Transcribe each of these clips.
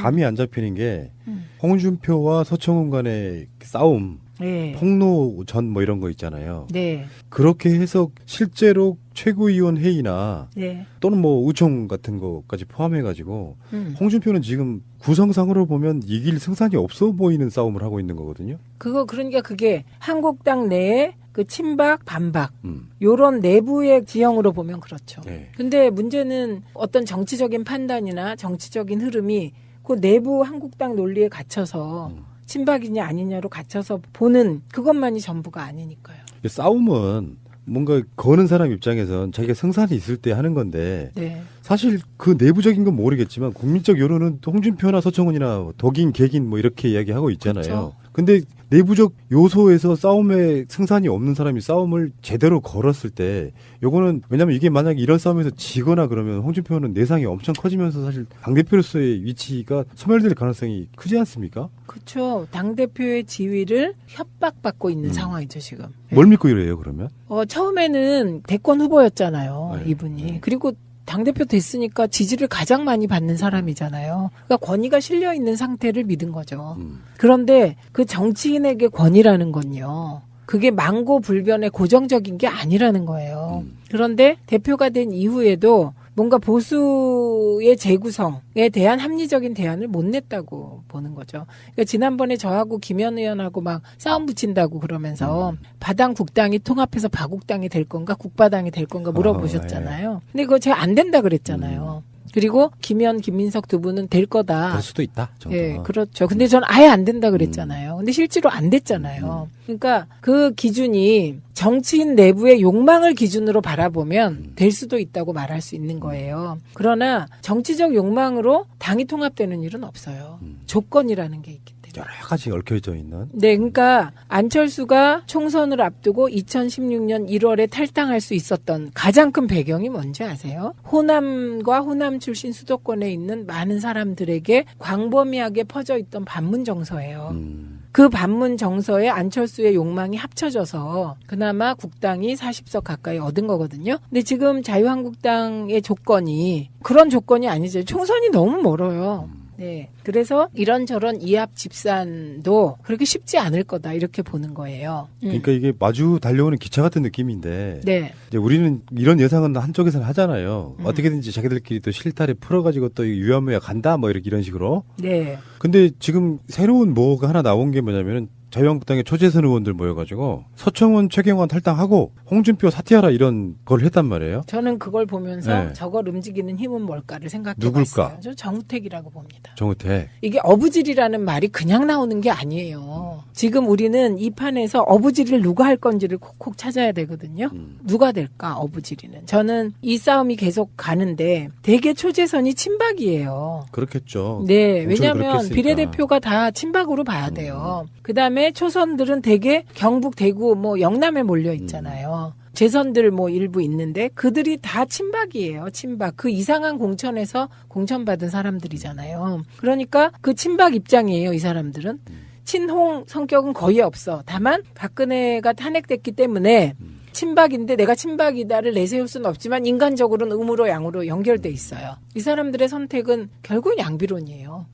감이 안 잡히는 게 음. 홍준표와 서청원 간의 싸움, 네. 폭로 전 뭐 이런 거 있잖아요. 네. 그렇게 해서 실제로 최고위원 회의나 네. 또는 뭐 의총 같은 거까지 포함해가지고 음. 홍준표는 지금 구성상으로 보면 이길 승산이 없어 보이는 싸움을 하고 있는 거거든요. 그거 그러니까 그게 한국당 내에 그 친박 반박 음. 요런 내부의 지형으로 보면 그렇죠. 네. 근데 문제는 어떤 정치적인 판단이나 정치적인 흐름이 그 내부 한국당 논리에 갇혀서 음. 친박이냐 아니냐로 갇혀서 보는 그것만이 전부가 아니니까요. 이 싸움은 뭔가 거는 사람 입장에선 자기가 승산이 있을 때 하는 건데 네. 사실 그 내부적인 건 모르겠지만 국민적 여론은 홍준표나 서청원이나 독인 개긴 뭐 이렇게 이야기하고 있잖아요. 그렇죠. 근데 내부적 요소에서 싸움에 승산이 없는 사람이 싸움을 제대로 걸었을 때 요거는 왜냐면 이게 만약에 이런 싸움에서 지거나 그러면 홍준표는 내상이 엄청 커지면서 사실 당대표로서의 위치가 소멸될 가능성이 크지 않습니까? 그렇죠. 당 대표의 지위를 협박받고 있는 음. 상황이죠 지금. 네. 뭘 믿고 이래요 그러면? 어, 처음에는 대권 후보였잖아요. 네. 이분이. 네. 그리고 당대표 됐으니까 지지를 가장 많이 받는 사람이잖아요. 그러니까 권위가 실려 있는 상태를 믿은 거죠. 음. 그런데 그 정치인에게 권위라는 건요. 그게 망고 불변의 고정적인 게 아니라는 거예요. 음. 그런데 대표가 된 이후에도 뭔가 보수의 재구성에 대한 합리적인 대안을 못 냈다고 보는 거죠. 그러니까 지난번에 저하고 김현 의원하고 막 싸움 붙인다고 그러면서 바당 국당이 통합해서 바국당이 될 건가 국바당이 될 건가 물어보셨잖아요. 근데 그거 제가 안 된다 그랬잖아요. 그리고 김현, 김민석 두 분은 될 거다. 그럴 수도 있다. 정도. 예, 그렇죠. 근데 전 아예 안 된다 그랬잖아요. 근데 실제로 안 됐잖아요. 그러니까 그 기준이 정치인 내부의 욕망을 기준으로 바라보면 될 수도 있다고 말할 수 있는 거예요. 그러나 정치적 욕망으로 당이 통합되는 일은 없어요. 음. 조건이라는 게 있기. 여러 가지 얽혀져 있는. 네, 그러니까 안철수가 총선을 앞두고 2016년 1월에 탈당할 수 있었던 가장 큰 배경이 뭔지 아세요? 호남과 호남 출신 수도권에 있는 많은 사람들에게 광범위하게 퍼져 있던 반문 정서예요. 음. 그 반문 정서에 안철수의 욕망이 합쳐져서 그나마 국당이 40석 가까이 얻은 거거든요. 근데 지금 자유한국당의 조건이 그런 조건이 아니죠. 총선이 너무 멀어요. 네. 그래서 이런저런 이합 집산도 그렇게 쉽지 않을 거다 이렇게 보는 거예요. 음. 그러니까 이게 마주 달려오는 기차 같은 느낌인데 네. 이제 우리는 이런 예상은 한쪽에서는 하잖아요. 음. 어떻게든지 자기들끼리 또 실타래 풀어가지고 또 유야무야 간다 뭐 이렇게 이런 식으로. 네. 근데 지금 새로운 뭐가 하나 나온 게 뭐냐면은 자유한국당의 초재선 의원들 모여가지고 서청원, 최경환 탈당하고 홍준표 사퇴하라 이런 걸 했단 말이에요. 저는 그걸 보면서 네. 저걸 움직이는 힘은 뭘까를 생각해 누굴까? 봤어요. 저 정우택이라고 봅니다. 정우택. 이게 어부질이라는 말이 그냥 나오는 게 아니에요. 지금 우리는 이 판에서 어부질을 누가 할 건지를 콕콕 찾아야 되거든요. 음. 누가 될까 어부질이는 저는 이 싸움이 계속 가는데 대개 초재선이 친박이에요. 그렇겠죠. 네, 왜냐하면. 비례대표가 다 친박으로 봐야 음. 돼요. 그 다음에 초선들은 대개 경북, 대구, 뭐 영남에 몰려 있잖아요. 음. 재선들 뭐 일부 있는데 그들이 다 친박이에요. 친박. 그 이상한 공천에서 공천받은 사람들이잖아요. 그러니까 그 친박 입장이에요. 이 사람들은. 음. 친홍 성격은 거의 없어. 다만 박근혜가 탄핵됐기 때문에 음. 친박인데 내가 친박이다를 내세울 수는 없지만 인간적으로는 음으로 양으로 연결돼 있어요. 이 사람들의 선택은 결국은 양비론이에요.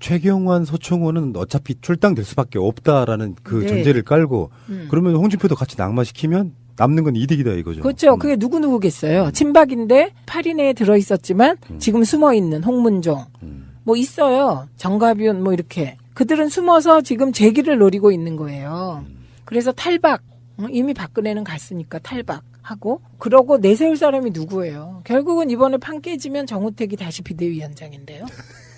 최경환, 서청원은 어차피 출당될 수밖에 없다라는 그 네. 전제를 깔고 음. 그러면 홍준표도 같이 낙마시키면 남는 건 이득이다 이거죠. 그렇죠. 음. 그게 누구 누구겠어요. 친박인데 8인에 들어 있었지만 음. 지금 숨어 있는 홍문종 음. 뭐 있어요. 정가비온 뭐 이렇게 그들은 숨어서 지금 재기를 노리고 있는 거예요. 음. 그래서 탈박 어, 이미 박근혜는 갔으니까 탈박 하고 그러고 내세울 사람이 누구예요? 결국은 이번에 판 깨지면 정우택이 다시 비대위원장인데요.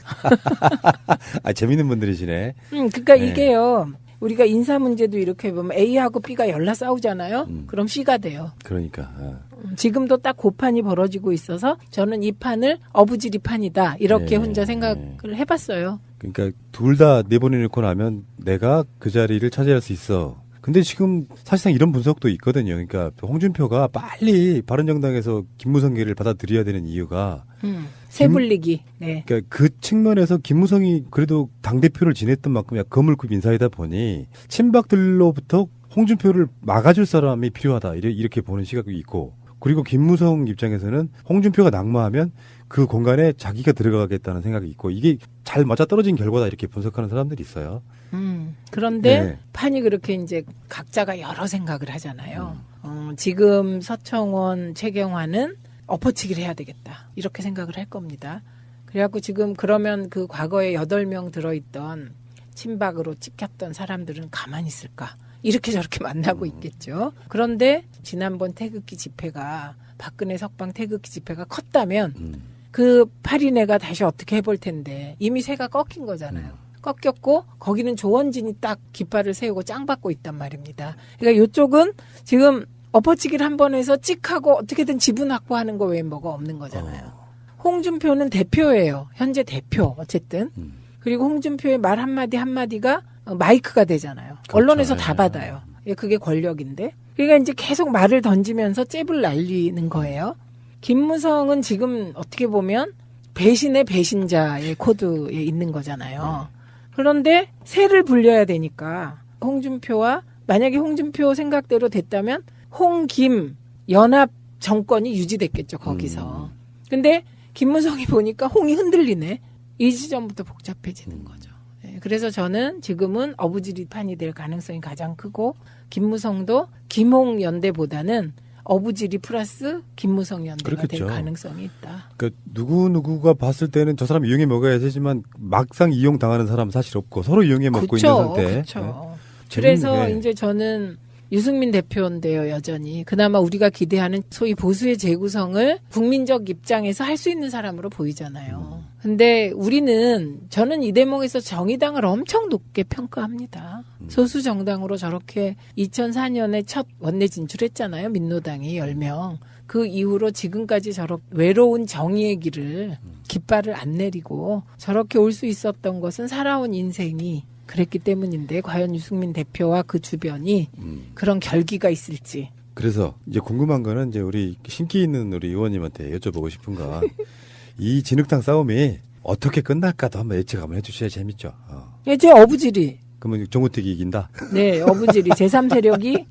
아 재밌는 분들이시네. 음, 그러니까 네. 이게요. 우리가 인사 문제도 이렇게 보면 A하고 B가 열나 싸우잖아요. 음. 그럼 C가 돼요. 그러니까. 어. 음, 지금도 딱 고판이 벌어지고 있어서 저는 이 판을 어부지리 판이다 이렇게 네. 혼자 생각을 해봤어요. 그러니까 둘 다 내보내놓고 나면 내가 그 자리를 차지할 수 있어. 근데 지금 사실상 이런 분석도 있거든요. 그러니까 홍준표가 빨리 바른정당에서 김무성계를 받아들여야 되는 이유가 음, 세불리기. 네. 그러니까 그 측면에서 김무성이 그래도 당 대표를 지냈던 만큼 약 거물급 인사이다 보니 친박들로부터 홍준표를 막아줄 사람이 필요하다 이렇게 보는 시각이 있고 그리고 김무성 입장에서는 홍준표가 낙마하면 그 공간에 자기가 들어가겠다는 생각이 있고 이게 잘 맞아 떨어진 결과다 이렇게 분석하는 사람들이 있어요. 음, 그런데 네. 판이 그렇게 이제 각자가 여러 생각을 하잖아요. 음. 어, 지금 서청원, 최경화는 엎어치기를 해야 되겠다. 이렇게 생각을 할 겁니다. 그래갖고 지금 그러면 그 과거에 여덟 명 들어있던 친박으로 찍혔던 사람들은 가만히 있을까? 이렇게 저렇게 만나고 음. 있겠죠. 그런데 지난번 태극기 집회가 박근혜 석방 태극기 집회가 컸다면 음. 그 파리네가 다시 어떻게 해볼 텐데 이미 새가 꺾인 거잖아요. 꺾였고 거기는 조원진이 딱 깃발을 세우고 짱 받고 있단 말입니다. 그러니까 이쪽은 지금 엎어치기를 한 번 해서 찍하고 어떻게든 지분 확보하는 거 외에 뭐가 없는 거잖아요. 홍준표는 대표예요. 현재 대표 어쨌든. 음. 그리고 홍준표의 말 한마디 한마디가 어, 마이크가 되잖아요. 그렇죠. 언론에서 다 예. 받아요. 예, 그게 권력인데. 그러니까 이제 계속 말을 던지면서 잽을 날리는 거예요. 김무성은 지금 어떻게 보면 배신의 배신자의 코드에 있는 거잖아요. 그런데 새를 불려야 되니까 홍준표와 만약에 홍준표 생각대로 됐다면 홍김 연합 정권이 유지됐겠죠 거기서. 근데 김무성이 보니까 홍이 흔들리네. 이 지점부터 복잡해지는 거죠. 예, 그래서 저는 지금은 어부지리 판이 될 가능성이 가장 크고 김무성도 김홍 연대보다는 어부지리 플러스 김무성 연대가 그렇겠죠. 될 가능성이 있다. 그 누구 누구가 봤을 때는 저 사람 이용해 먹어야 되지만 막상 이용 당하는 사람 은 사실 없고 서로 이용해 먹고 그쵸, 있는 상태. 그쵸. 네. 그래서 게 이제 저는 유승민 대표인데요, 여전히. 그나마 우리가 기대하는 소위 보수의 재구성을 국민적 입장에서 할 수 있는 사람으로 보이잖아요. 음. 근데 우리는, 저는 이 대목에서 정의당을 엄청 높게 평가합니다. 음. 소수 정당으로 저렇게 2004년에 첫 원내 진출했잖아요, 민노당이 10명. 그 이후로 지금까지 저렇게 외로운 정의의 길을 음. 깃발을 안 내리고 저렇게 올 수 있었던 것은 살아온 인생이 그랬기 때문인데 과연 유승민 대표와 그 주변이 음. 그런 결기가 있을지. 그래서 이제 궁금한 거는 이제 우리 심기 있는 우리 의원님한테 여쭤보고 싶은 거. 이 진흙탕 싸움이 어떻게 끝날까도 한번 예측 한번 해주셔야 재밌죠. 어. 이제 어부지리. 그러면 정우택이 이긴다. 네, 어부지리 제3세력이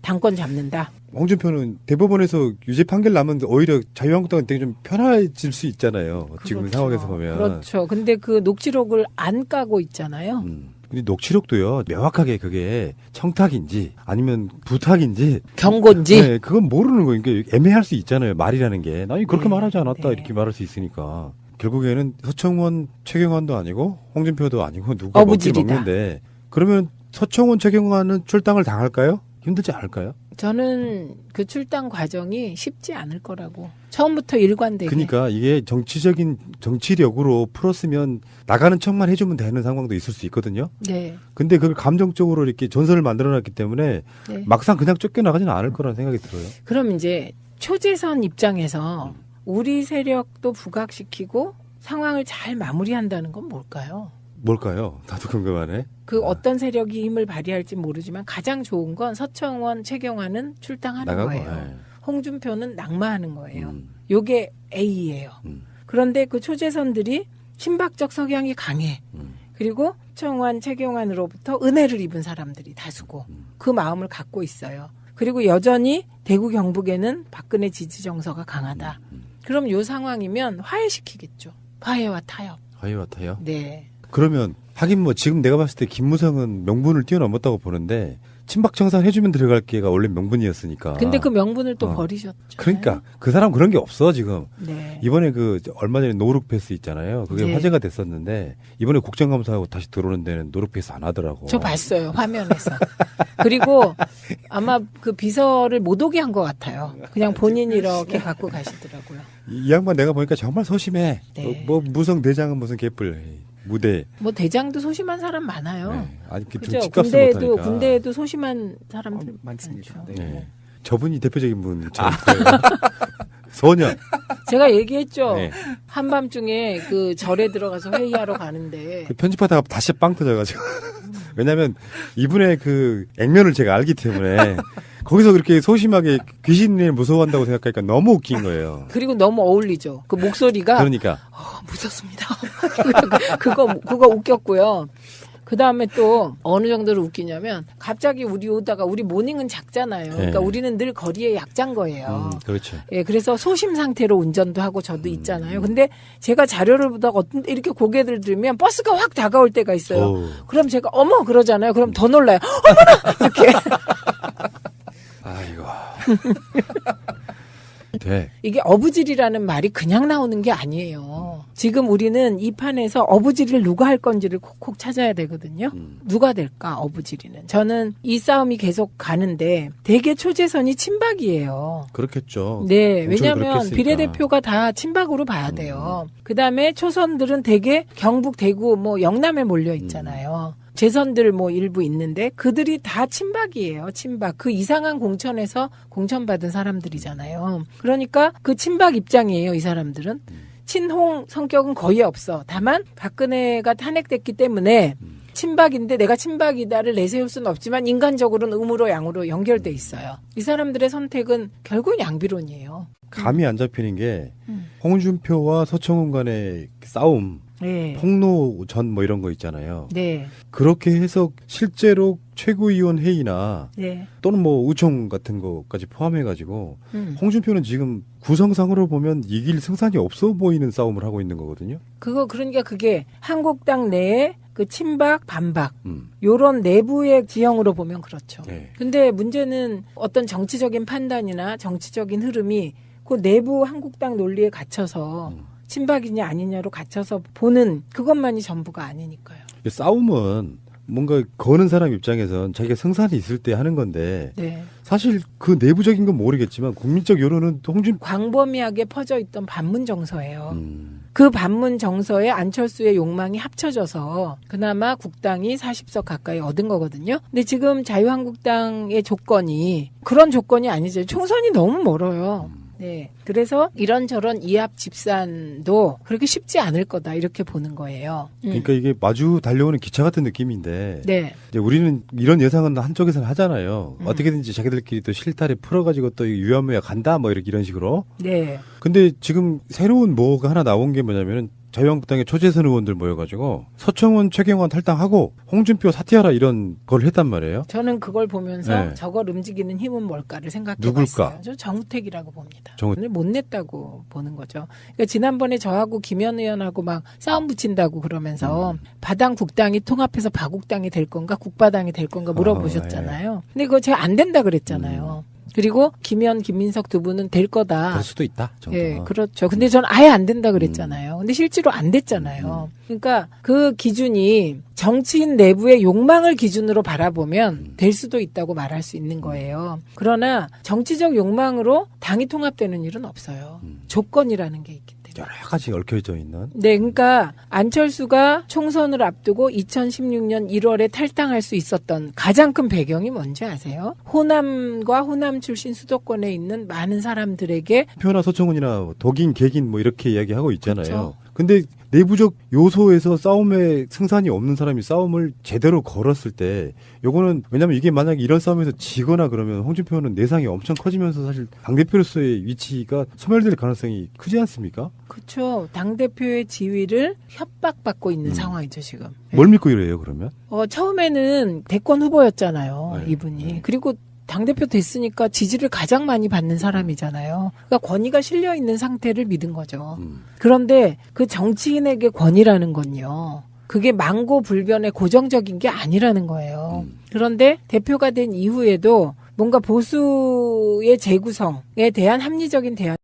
당권 잡는다. 홍준표는 대법원에서 유죄 판결 나면 오히려 자유한국당은 되게 좀 편해질 수 있잖아요. 지금 그렇죠. 상황에서 보면. 그렇죠. 근데 그 녹취록을 안 까고 있잖아요. 음. 근데 녹취록도요 명확하게 그게 청탁인지 아니면 부탁인지 경고인지. 네, 그건 모르는 거예요. 그러니까 애매할 수 있잖아요. 말이라는 게. 나 그렇게 네, 말하지 않았다 네. 이렇게 말할 수 있으니까. 결국에는 서청원, 최경환도 아니고 홍준표도 아니고 누가 어부질이다. 먹는데 그러면 서청원, 최경환은 출당을 당할까요? 힘들지 않을까요? 저는 그 출당 과정이 쉽지 않을 거라고. 처음부터 일관되게. 그러니까 이게 정치적인 정치력으로 풀었으면 나가는 척만 해주면 되는 상황도 있을 수 있거든요. 네. 근데 그걸 감정적으로 이렇게 전선을 만들어놨기 때문에 네. 막상 그냥 쫓겨나가지는 않을 거라는 생각이 들어요. 그럼 이제 초재선 입장에서 우리 세력도 부각시키고 상황을 잘 마무리한다는 건 뭘까요? 뭘까요? 나도 궁금하네. 그 아. 어떤 세력이 힘을 발휘할지 모르지만 가장 좋은 건 서청원, 최경환은 출당하는. 거예요. 예. 홍준표는 낙마하는 거예요. 음, 요게 A예요. 음, 그런데 그 초재선들이 친박적 성향이 강해. 음, 그리고 서청원, 최경환으로부터 은혜를 입은 사람들이 다수고 음. 그 마음을 갖고 있어요. 그리고 여전히 대구 경북에는 박근혜 지지 정서가 강하다. 음. 그럼 요 상황이면 화해시키겠죠. 화해와 타협. 화해와 타요. 네. 그러면 하긴 뭐 지금 내가 봤을 때 김무성은 명분을 뛰어넘었다고 보는데 친박 청산 해주면 들어갈 기회가 원래 명분이었으니까. 근데 그 명분을 또 어. 버리셨죠. 그러니까 그 사람 그런 게 없어 지금. 네. 이번에 그 얼마 전에 노룩 패스 있잖아요. 그게 네. 화제가 됐었는데 이번에 국정감사하고 다시 들어오는 데는 노룩 패스 안 하더라고. 저 봤어요 화면에서. 그리고 아마 그 비서를 못 오게 한 것 같아요. 그냥 본인이 이렇게 갖고 가시더라고요. 이, 이 양반 내가 보니까 정말 소심해. 네. 뭐, 뭐 무성 대장은 무슨 개뿔 무대. 뭐 대장도 소심한 사람 많아요. 네. 아니 그 군대에도 못하니까. 군대에도 소심한 사람들 어, 많습니다. 네. 네. 저분이 대표적인 분. 저 아. 소년. 제가 얘기했죠. 네. 한밤중에 그 절에 들어가서 회의하러 가는데 그 편집하다가 다시 빵 터져가지고. 왜냐면 이분의 그 액면을 제가 알기 때문에 거기서 그렇게 소심하게 귀신을 무서워한다고 생각하니까 너무 웃긴 거예요. 그리고 너무 어울리죠. 그 목소리가 그러니까 어, 무섭습니다. 그거 그거 웃겼고요. 그그 다음에 또 어느 정도로 웃기냐면 갑자기 우리 오다가 우리 모닝은 작잖아요. 그러니까 네. 우리는 늘 거리에 약자인 거예요. 음, 그렇죠. 예, 그래서 소심 상태로 운전도 하고 저도 있잖아요. 근데 제가 자료를 보다가 어떤 때 이렇게 고개를 들면 버스가 확 다가올 때가 있어요. 어우. 그럼 제가 어머 그러잖아요. 그럼 더 놀라요. 어머나 이렇게 아이고. 돼. 이게 어부질이라는 말이 그냥 나오는 게 아니에요. 지금 우리는 이 판에서 어부질을 누가 할 건지를 콕콕 찾아야 되거든요. 음. 누가 될까 어부질이는 저는 이 싸움이 계속 가는데 대개 초재선이 친박이에요. 그렇겠죠. 네, 왜냐하면. 비례대표가 다 친박으로 봐야 돼요. 그 다음에 초선들은 대개 경북, 대구, 뭐 영남에 몰려 있잖아요. 재선들 뭐 일부 있는데 그들이 다 친박이에요. 친박. 그 이상한 공천에서 공천받은 사람들이잖아요. 그러니까 그 친박 입장이에요. 이 사람들은. 친홍 성격은 거의 없어. 다만 박근혜가 탄핵됐기 때문에 친박인데 내가 친박이다를 내세울 수는 없지만 인간적으로는 음으로 양으로 연결돼 있어요. 이 사람들의 선택은 결국은 양비론이에요. 감이 안 잡히는 게 음. 홍준표와 서청원 간의 싸움, 네. 폭로 전 뭐 이런 거 있잖아요. 네. 그렇게 해서 실제로 최고위원 회의나 네. 또는 뭐 의총 같은 거까지 포함해가지고 음. 홍준표는 지금 구성상으로 보면 이길 승산이 없어 보이는 싸움을 하고 있는 거거든요. 그거 그러니까 그게 한국당 내에 그 친박 반박 음. 요런 내부의 지형으로 보면 그렇죠. 네. 근데 문제는 어떤 정치적인 판단이나 정치적인 흐름이 그 내부 한국당 논리에 갇혀서 음. 친박이냐 아니냐로 갇혀서 보는 그것만이 전부가 아니니까요. 이 싸움은 뭔가 거는 사람 입장에선 자기가 승산이 있을 때 하는 건데 네. 사실 그 내부적인 건 모르겠지만 국민적 여론은 또 홍준 광범위하게 퍼져 있던 반문 정서예요. 음. 그 반문 정서에 안철수의 욕망이 합쳐져서 그나마 국당이 40석 가까이 얻은 거거든요. 근데 지금 자유한국당의 조건이 그런 조건이 아니죠. 총선이 너무 멀어요. 네. 그래서 이런저런 이합 집산도 그렇게 쉽지 않을 거다. 이렇게 보는 거예요. 음. 그러니까 이게 마주 달려오는 기차 같은 느낌인데 네. 이제 우리는 이런 예상은 한쪽에서는 하잖아요. 음. 어떻게든지 자기들끼리 또 실타래 풀어가지고 또 유야무야 간다 뭐 이렇게 이런 식으로. 네. 근데 지금 새로운 뭐가 하나 나온 게 뭐냐면은 자유한국당의 초재선 의원들 모여가지고 서청원, 최경환 탈당하고 홍준표 사퇴하라 이런 걸 했단 말이에요. 저는 그걸 보면서 네. 저걸 움직이는 힘은 뭘까를 생각해 누굴까? 봤어요. 저 정우택이라고 봅니다. 정우- 오늘 못 냈다고 보는 거죠. 그러니까 지난번에 저하고 김현 의원하고 막 싸움 붙인다고 그러면서 음. 바당 국당이 통합해서 바국당이 될 건가 국바당이 될 건가 아, 물어보셨잖아요. 근데 그거 제가 안 된다 그랬잖아요. 그리고 김현, 김민석 두 분은 될 거다. 음. 그럴 수도 있다. 정도. 예, 그렇죠. 근데 전 아예 안 된다 그랬잖아요. 근데 실제로 안 됐잖아요. 그러니까 그 기준이 정치인 내부의 욕망을 기준으로 바라보면 될 수도 있다고 말할 수 있는 거예요. 그러나 정치적 욕망으로 당이 통합되는 일은 없어요. 음. 조건이라는 게 있기 때문에. 여러 가지 얽혀져 있는. 네, 그러니까 안철수가 총선을 앞두고 2016년 1월에 탈당할 수 있었던 가장 큰 배경이 뭔지 아세요? 호남과 호남 출신 수도권에 있는 많은 사람들에게 표나 서청원이나 독인, 개긴 뭐 이렇게 이야기하고 있잖아요. 그쵸. 근데 내부적 요소에서 싸움에 승산이 없는 사람이 싸움을 제대로 걸었을 때 요거는 왜냐면 이게 만약에 이런 싸움에서 지거나 그러면 홍준표는 내상이 엄청 커지면서 사실 당대표로서의 위치가 소멸될 가능성이 크지 않습니까? 그렇죠. 당 대표의 지위를 협박받고 있는 음. 상황이죠 지금. 네. 뭘 믿고 이래요 그러면? 어, 처음에는 대권 후보였잖아요 네. 이분이. 네. 그리고 당 대표 됐으니까 지지를 가장 많이 받는 사람이잖아요. 그러니까 권위가 실려 있는 상태를 믿은 거죠. 음. 그런데 그 정치인에게 권위라는 건요. 그게 망고 불변의 고정적인 게 아니라는 거예요. 음. 그런데 대표가 된 이후에도 뭔가 보수의 재구성에 대한 합리적인 대안